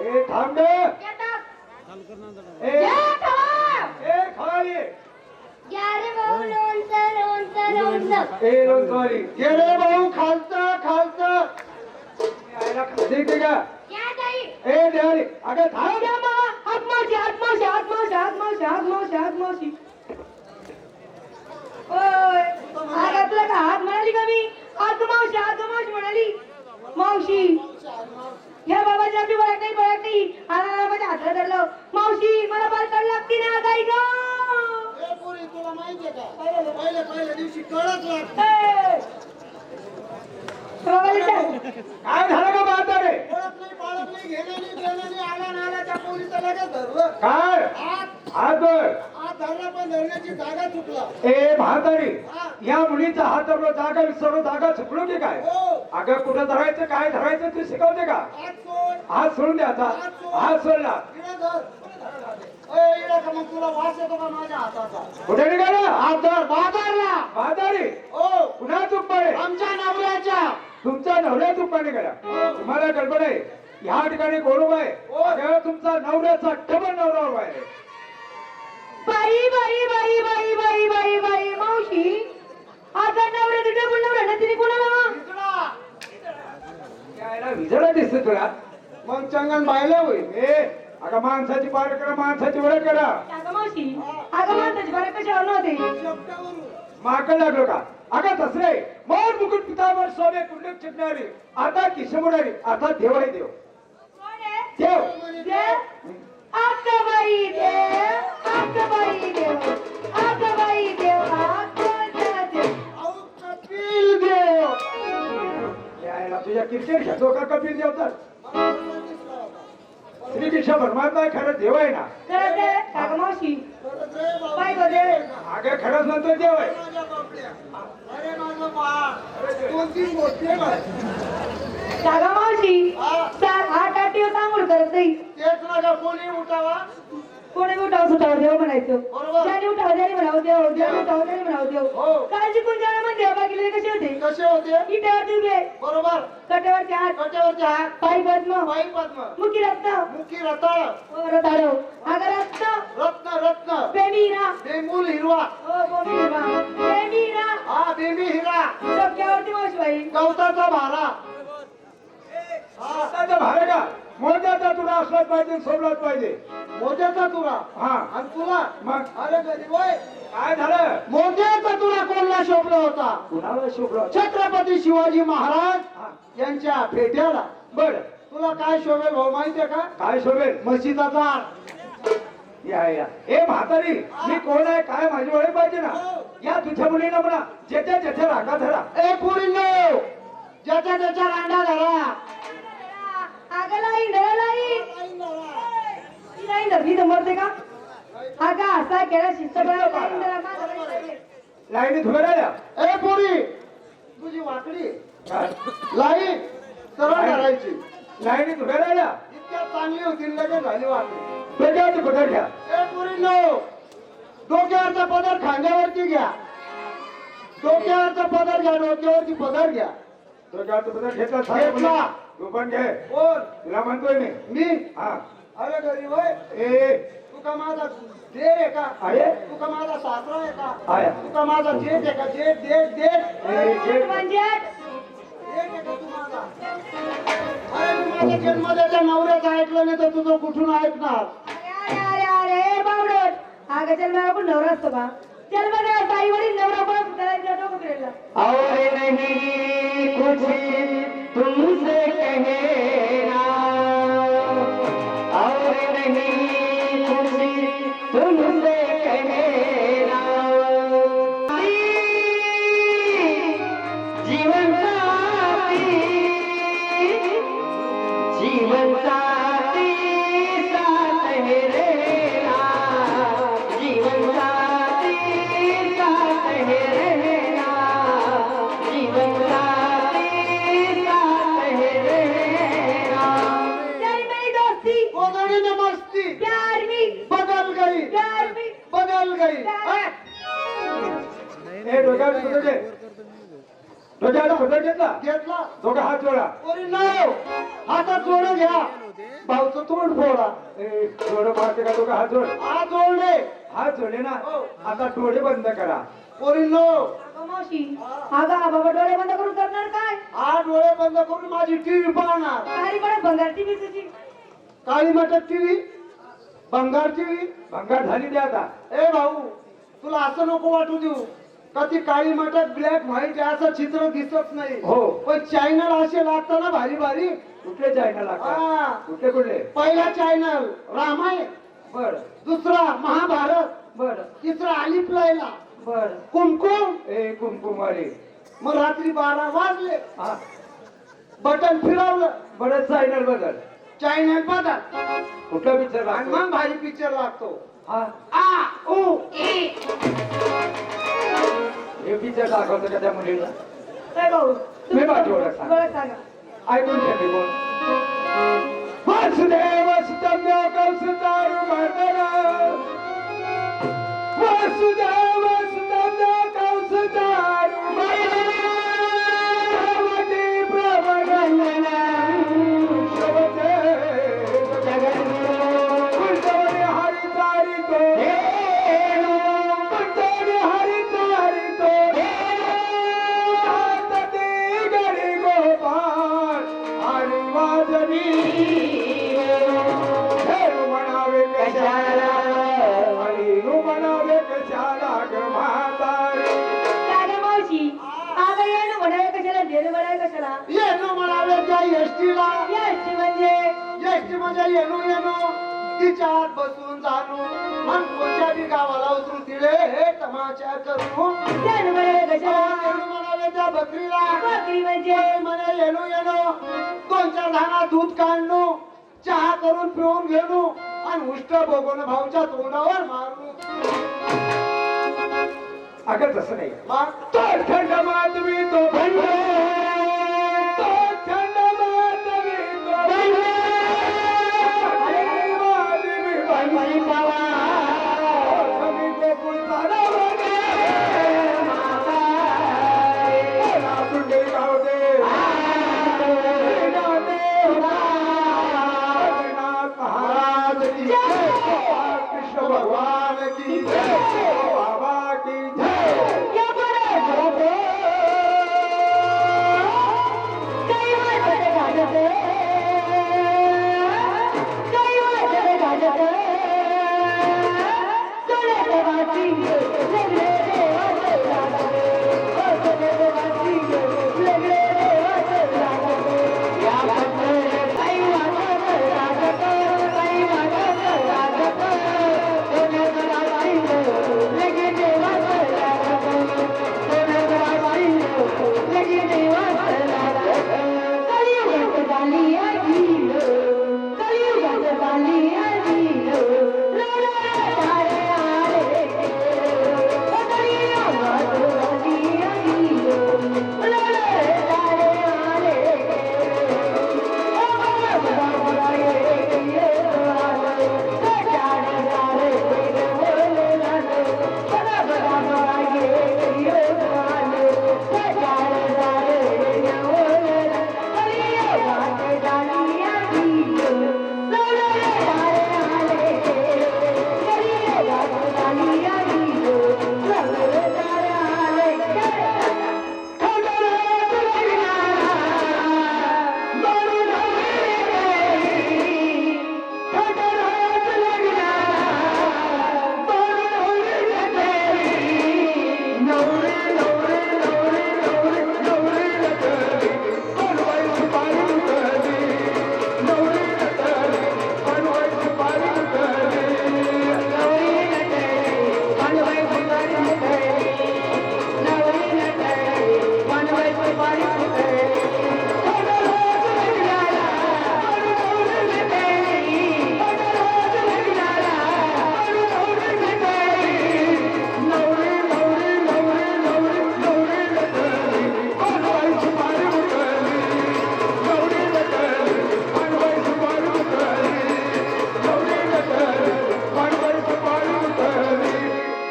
ए थांब ए ए खाली. ए लोणचवाली गेले भाऊ खालचं खालचं. यायला खाली ते का ए देवारी अगं थांब. आत्मावशी आत्मावशी आत्मावशी आत्मावशी आत्मावशी आत्मावशी ओय अगं तुला का हात म्हणाली का मी आत्मावशी आत्मावशी म्हणाली मावशी या बाबाची आपली बळत नाही बळत नाही आला माझ्या हाताला धरलं मावशी मला बालकाड लागते ना गाई ग ए, पोरी, तुला माहितीये का पहिले पहिल्या दिवशी कळत लागत ए! बाबाला विचार. काय झालं का म्हातारे? कळत नाही पाळत नाही घेणं नाही देणं नाही आला नाला त्या पोरीचं लगेच धरलं. काय? हात हात बर हात धरला पण धरण्याची जागा चुकला. ए म्हातारी. या मुलीचा हात धरलो जागा विसरलो जागा चुकलो की काय? हो. अगं कुठं धरायचं काय धरायचं तू शिकवते का? हात सोड. हात सोडून द्यायचा हात सोडला. इकडे धर. मग तुला वास येतो का माझ्या हाताचा? कुठे निघाला? धर बाजारला. म्हातारी हो पुन्हा पडे आमच्या नवऱ्याच्या. तुमचा नवऱ्या चुका निघाला तुम्हाला गडबड आहे. ह्या ठिकाणी कोण उभा आहे? हो. तुमचा नवऱ्याचा डबल नवरा उभा आहे. बाई बाई बाई बाई बाई बाई बाई मावशी. आता नवरा तुझ्या बोल नवरा ना तिने कोणाला? विजळा दिसते तुला मग चंगन बायला होईल. ए अगं माणसाची पार करा माणसाची ओळख करा. अगं मावशी अगं माणसाची बरं कशावर नव्हते? माकड लागलो का? अगं तसरे मोर मुकुट पितांबर सोने कुंडक चिपणारी आता किशमुडारी आता देव. आहे? देव? देव? देव अक्काबाई देव अक्काबाई देव अक्काबाई देव अक्काचा देव. अहो, कपिल देव. यायला तुझ्या क्रिकेट खेळतो का कपिल देव तर? श्री कृष्ण परमात्मा खरं देव आहे ना? अगं मावशी खरंच रे बाबा. बाई गो देव अगं खरंच म्हणतो देव आहे. माझं मावशी हा. सात आठ आठ दिवस आंघोळ करत नाही. तेच नका कोणी उठावा. कोणी उठाव सुटाव देव म्हणायचं? बरोबर. ज्याने उठाव त्याने म्हणावं देव ज्याने उठाव त्याने म्हणावं देव. हो. काळजी कोण ज्याला म्हणते बाकी कसे होते? कसे होते? इटावरती उभे बरोबर. कट्यावरती हात. कट्यावरचे हात. पायी पद्म. बाई पद्म. मुखी रत्न मुखी रताळ. वर ताडव अगं रत्न रत्न रत्न बेमीरा बेंबूल हिरवा. ओ बोमीरा बेमीरा हा बेबी हिरा. डोक्यावरती मावशीबाई गवताचा भारा. हा का मोठ्याचा तुला असलाच पाहिजे सोडलाच पाहिजे. मोत्याचा तुरा हा. आणि तुला? मग? अरे गरीब होय. काय झालं? मोत्याचा तुला कोणला शोभला होता? कुणाला शोभलं छत्रपती शिवाजी हा. महाराज यांच्या फेट्याला. बर. तुला काय शोभेल भाऊ माहितीये का? काय शोभेल? चार या या. ए म्हातारी मी कोण आहे? काय माझी ओळख पाहिजे ना? या तुझ्या मुलीनं म्हणा. जेच्या जेच्या रागा धरा. ए पुरीनो! ज्याच्या त्याच्या रांडा धरा. अगं लाई नाही धरली जमवते का? अगं असा केला शिस्त लाईनीत उभे राहिल्या ए पुरी! तुझी वाकडी. काय? लाई सरळ धरायची. लाईनीत उभे राहिल्या इतक्या चांगली होती लगेच झाली वाकडी. डोक्यावरती पकड घ्या. ए पुरीनो डोक्यावरचा पदर खांद्यावरती घ्या. डोक्यावरचा पदर घ्या डोक्यावरची पदर घ्या. डोक्यावरती पकड घेतला घेतला. तू पण घे. कोण? तुला म्हणतोय मी. मी? हा. अरे गरीब होय ए. तू का माझा देर आहे का? आहे. तू का माझा सासरा आहे का? आहे. तू का माझा जेठ आहे का? जेठ जेठ जेठ. ए, जे- म्हणजे जेठ. आहे का तू माझा? अरे माझ्या नवऱ्याचं ऐकलं नाही तर तुझं कुठून ऐकणार? अरे अरे अरे बावडट अगं चल मला कोण नवरा असतो का चल बघा ताई वडील नवरा कोण करायचं डोकं फिरलं और नहीं कुछ तुमसे कहना और नहीं कुछ घेतला? घेतला. हात जोडा. हातात जोड घ्या. भाऊचं तोंड फोडा. ए, जोडं मारते का दोघं हात जोड. हा जोडले. हात जोडले ना? हो. आता डोळे बंद करा. पोरी नो. अगं मावशी अगं बाबा डोळे बंद करून करणार काय? हा डोळे बंद करून माझी टीव्ही पाहणार. काही पण भंगार टीव्ही तुझी. काळी मटक टीव्ही? भंगार टीव्ही? भंगार झाली द्या आता. ए भाऊ तुला असं नको वाटू देऊ. का ती काळी मटक ब्लॅक व्हाईट असं चित्र दिसत नाही. हो. पण चॅनल असे लागतात ना भारी भारी. कुठले चॅनल हा. लागतात कुठले कुठले? पहिला चॅनल रामायण. बर. दुसरा महाभारत. बर. तिसरा आलिफ लैला बर. कुमकुम. ए कुमकुमारी मग रात्री बारा वाजले. हा. बटन फिरवलं. बरंच चॅनल बदल. चॅनल बदल. कुठला पिक्चर आणि मग भारी पिक्चर लागतो. हा. आ उ ई पिक्चर दाखवतो का त्या मुलीला? भाऊ? मी माझी ओळख सांग. ओळख सांगा. ऐकून घ्या मी बोल वासुदेव सुतम्य कौसुतारु मर्दना वासुदेव वाजवी. म्हणावे कशाला? हरी नु म्हणावे कशाला ग म्हातारी? मावशी अगं येणं म्हणावे कशाला देणं म्हणावे कशाला? येणू म्हणाले त्या एसटीला. याची म्हणजे? एसटी म्हणजे येणू येणू. तिच्या आत बसून जाणू. मन कोणत्या बी गावाला उतरून तिळे हे तमाशा करू. म्हणावे कशाला? येणू म्हणाले त्या बकरीला. बकरी म्हणजे? म्हणे येणू येणू. दोन चार धाना दूध काढणू चहा करून पिऊन घेणू आणि उष्ट बघून भाऊच्या तोंडावर मारू. अगं तसं नाही. मग तो थंड माधवी तो भंड